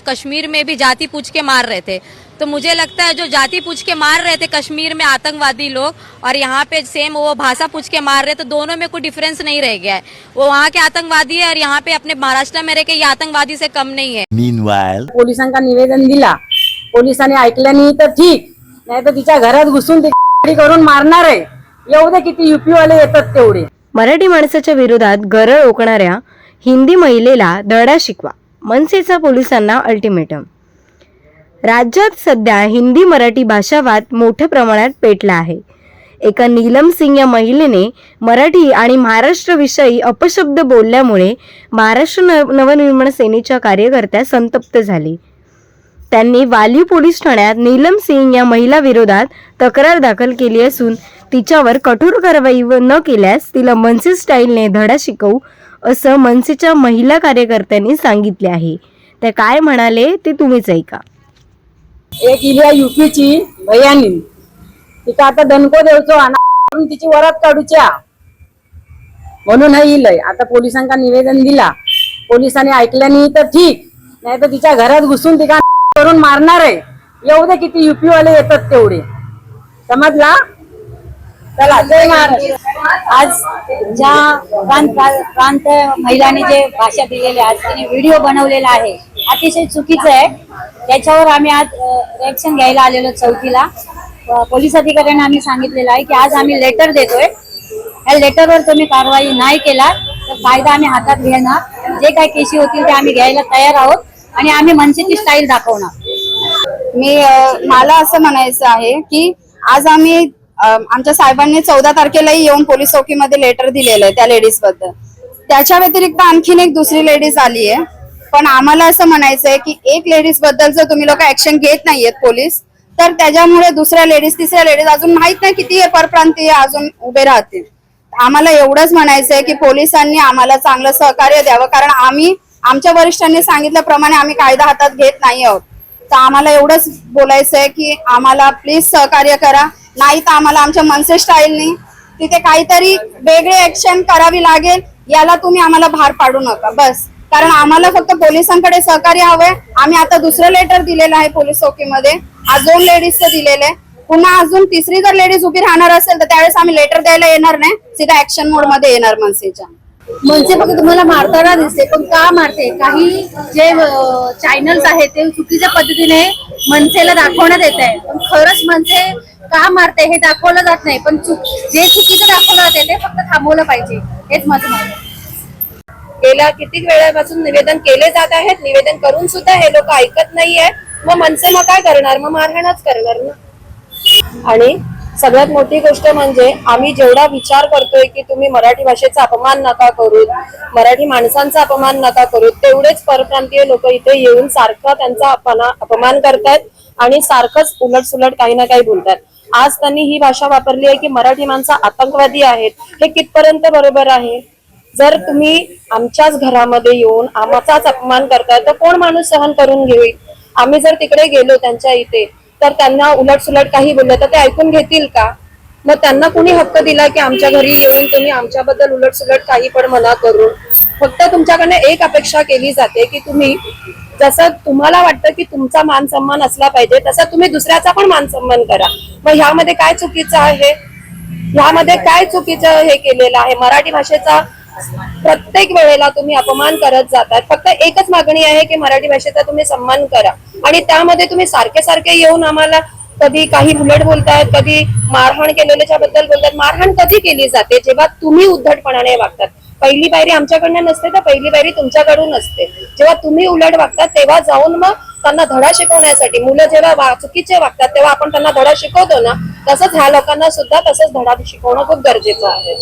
कश्मीर में भी जाति पूछ के मार रहे थे। तो मुझे लगता है जो जाति पूछ के मार रहे थे कश्मीर में आतंकवादी लोग और यहाँ पे सेम वो भाषा पूछ के मार रहे तो दोनों में कोई डिफरेंस नहीं रह गया है। वो वहाँ के आतंकवादी है और यहाँ पे अपने महाराष्ट्र में रह के ये आतंकवादी से कम नहीं है। Meanwhile, पोलिसांका निवेदन दिला। पोलिसांनी ऐकलं नाही तर ठीक नाही तर तिच्या घरात घुसून ती करून मारणार आहे. येऊ दे किती युपी वाले येतात तेवढे. मराठी माणसाच्या विरोधात गरळ ओकणाऱ्या हिंदी महिलेला दडा शिकवा. मनसेचा पोलिसांना अल्टिमेटम. राज्यात सध्या हिंदी मराठी भाषावाद मोठ्या प्रमाणात पेटला आहे. एका नीलम सिंग या महिलेने मराठी आणि महाराष्ट्रविषयी अपशब्द बोलल्यामुळे महाराष्ट्र नवनिर्माण सेनेच्या कार्यकर्त्या संतप्त झाली. त्यांनी वाली पोलीस ठाण्यात नीलम सिंग या महिला विरोधात तक्रार दाखल केली असून तिच्यावर कठोर कारवाई न केल्यास तिला मनसे स्टाईलने धडा शिकवू असं मनसेच्या महिला कार्यकर्त्यांनी सांगितले आहे. त्या काय म्हणाले ते तुम्हीच ऐका. एक इलिया युपीची भयानी. तिका आता दणको देऊचो आणि तिची वरात काढूच्या. म्हणून हा इलय आता पोलिसांका निवेदन दिला. पोलिसांनी ऐकल्याने तर ठीक. नाही तर तिच्या घरात घुसून तिका करून मारणार आहे. एवढे किती युपी वाले येतात तेवढे. समजला? चला जय महाराष्ट्र आज ज्या प्रांत प्रांत महिलांनी जे भाषा दिलेली आज त्यांनी व्हिडिओ बनवलेला आहे अतिशय चुकीचं आहे. त्याच्यावर आम्ही आज रिएक्शन घ्यायला आलेलो चौथीला पोलीस अधिकाऱ्यांना आम्ही सांगितलेलं आहे की आज आम्ही लेटर देतोय. या लेटरवर तुम्ही कारवाई नाही केला तर कायदा आम्ही हातात घेणार. जे काही केशी होतील ते आम्ही घ्यायला तयार आहोत आणि आम्ही मनसेची स्टाईल दाखवणार. मी मला असं म्हणायचं आहे की आज आम्ही आमच्या साहेबांनी चौदा तारखेलाही येऊन पोलीस चौकीमध्ये लेटर दिलेलं आहे त्या लेडीजबद्दल. त्याच्या व्यतिरिक्त आणखीन एक दुसरी लेडीज आली आहे. पण आम्हाला असं म्हणायचं आहे की एक लेडीजबद्दल जर तुम्ही लोक ऍक्शन घेत नाहीयेत पोलीस तर त्याच्यामुळे दुसऱ्या लेडीज तिसऱ्या लेडीज अजून माहीत नाही किती परप्रांतीय अजून उभे राहतील. आम्हाला एवढंच म्हणायचं आहे की पोलिसांनी आम्हाला चांगलं सहकार्य द्यावं कारण आम्ही आमच्या वरिष्ठांनी सांगितल्याप्रमाणे आम्ही कायदा हातात घेत नाही आहोत. तर आम्हाला एवढंच बोलायचं आहे की आम्हाला प्लीज सहकार्य करा. नाही तर आम्हाला आमच्या मनसे स्टाईलनी तिथे काहीतरी वेगळे ऍक्शन करावी लागेल याला तुम्ही आम्हाला भार पाडू नका बस. कारण आम्हाला फक्त पोलिसांकडे सहकार्य हवंय. आम्ही आता दुसरं लेटर दिलेलं आहे पोलीस चौकीमध्ये. आज दोन लेडीजचं दिलेलं आहे. पुन्हा अजून तिसरी जर लेडीज उभी राहणार असेल तर त्यावेळेस आम्ही लेटर द्यायला येणार नाही. सीधा ऍक्शन मोडमध्ये येणार मनसेच्या. मनसे फक्त तुम्हाला मारताना दिसते पण का मारते? काही जे चॅनल्स आहेत ते चुकीच्या पद्धतीने मनसेला दाखवण्यात येत आहे. पण खरंच मनसे का मारते हे दाखवलं जात नाही पण चुक जे चुकीचं दाखवलं जाते ते फक्त थांबवलं पाहिजे. हेच माझं मत आहे. गेल्या कितीक वेळापासून निवेदन केले जात आहेत? निवेदन करून सुद्धा हे लोक ऐकत नाहीये. मग मनसे मग काय करणार? मग मारहाणच करणार ना? आणि सगळ्यात मोठी गोष्ट म्हणजे आम्ही जेवढा विचार करतोय की तुम्ही मराठी भाषेचा अपमान नका करू मराठी माणसांचा अपमान नका करू तेवढेच परप्रांतीय लोक इथे येऊन सारखा त्यांचा अपना अपमान करतायत. आणि सारखंच उलट सुलट काही ना काही बोलतात. आज त्यांनी ही भाषा वापरली आहे की मराठी माणसं आतंकवादी आहेत. हे कितपर्यंत बरोबर आहे? जर तुम्ही आमच्याच घरामध्ये येऊन आमचाच अपमान करताय तर कोण माणूस सहन करून घेईल? आम्ही जर तिकडे गेलो त्यांच्या इथे तर त्यांना उलट सुलट काही बोललं तर ते ऐकून घेतील का? मग त्यांना कुणी हक्क दिला की आमच्या घरी येऊन तुम्ही आमच्याबद्दल उलट सुलट काही पण मना करू? फक्त तुमच्याकडनं एक अपेक्षा केली जाते की तुम्ही जसं तुम्हाला वाटतं की तुमचा मान सन्मान असला पाहिजे तसा तुम्ही दुसऱ्याचा पण मान सन्मान करा. मग ह्यामध्ये काय चुकीचं आहे? ह्यामध्ये काय चुकीचं हे केलेलं आहे? मराठी भाषेचा प्रत्येक वेळेला तुम्ही अपमान करत जातात. फक्त एकच मागणी आहे की मराठी भाषेचा तुम्ही सन्मान करा. आणि त्यामध्ये तुम्ही सारखे सारखे येऊन आम्हाला कधी काही उलट बोलतायत कधी मारहाण केलेल्याच्या बद्दल बोलतात मारहाण कधी केली जाते? जेव्हा तुम्ही उद्धटपणाने वागतात. पहिली पायरी आमच्याकडनं नसते तर पहिली पायरी तुमच्याकडून असते. जेव्हा तुम्ही उलट वागतात तेव्हा जाऊन मग त्यांना धडा शिकवण्यासाठी मुलं जेव्हा चुकीचे वागतात तेव्हा आपण त्यांना धडा शिकवतो ना तसंच ह्या लोकांना सुद्धा तसंच धडा शिकवणं खूप गरजेचं आहे.